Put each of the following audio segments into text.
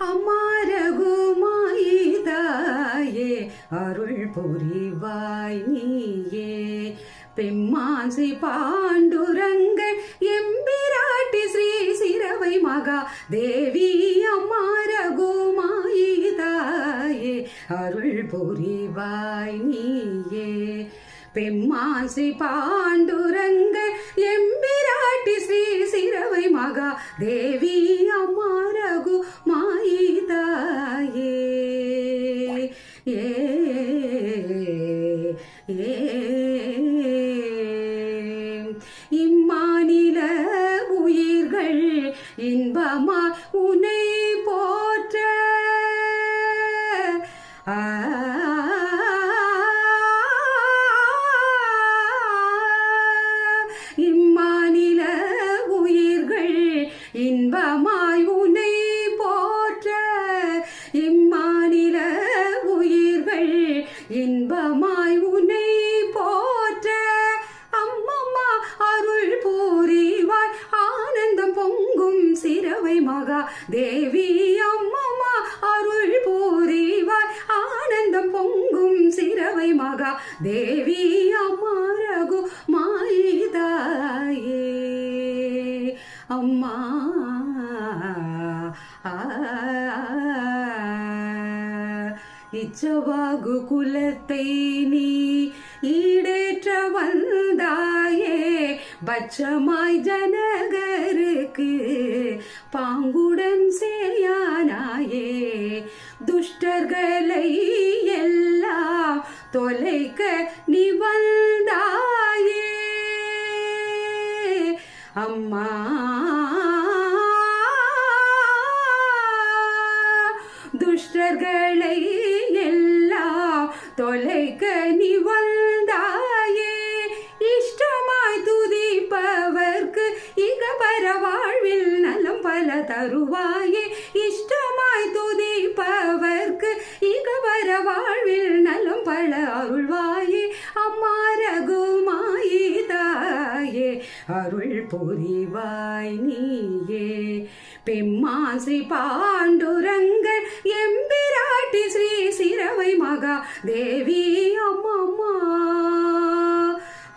அம்மா ரகுமாயிதாயே அருள் புரிவாய் நீயே. பெம்மாசி பாண்டுரங்க எம்பிராட்டி ஸ்ரீ சிரவை மகா தேவி அம்மா ரகுமாயிதாயே அருள் புரிவாய் நீயே. பெம்மாசி பாண்டுரங்க எம்பிராட்டி ஸ்ரீ சிரவை மகா தேவி ಏ தேவி அம்மம்மா அருள் பூரிவாய். ஆனந்தம் பொங்கும் சிறவை மகா. தேவி அம்மா ரகு மாயிதாயே அம்மா ஆ இச்சவாகு குலத்தை நீ ஈடேற்ற வந்தாயே. பட்சமாய் ஜனகருக்கு துஷ்டர்களை எல்லாம் தொலைக்க நீ வந்தாயே. அம்மா. துஷ்டர்களை எல்லாம் தொலைக்க நீ வந்தாயே. இஷ்டமாய் துதிப்பவர்க்கு இக பரவாழ்வில் நலம் பல தருவாயே. இஷ்டமாய் து அருள்வாயே அம்மா ரகுமாயிதாயே அருள் புரிவாய் நீயே. பெம்மாசி பாண்டுரங்க எம்பிராட்டி ஸ்ரீ சிரவை மகா. தேவி அம்மா அம்மா.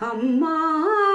அம்மா.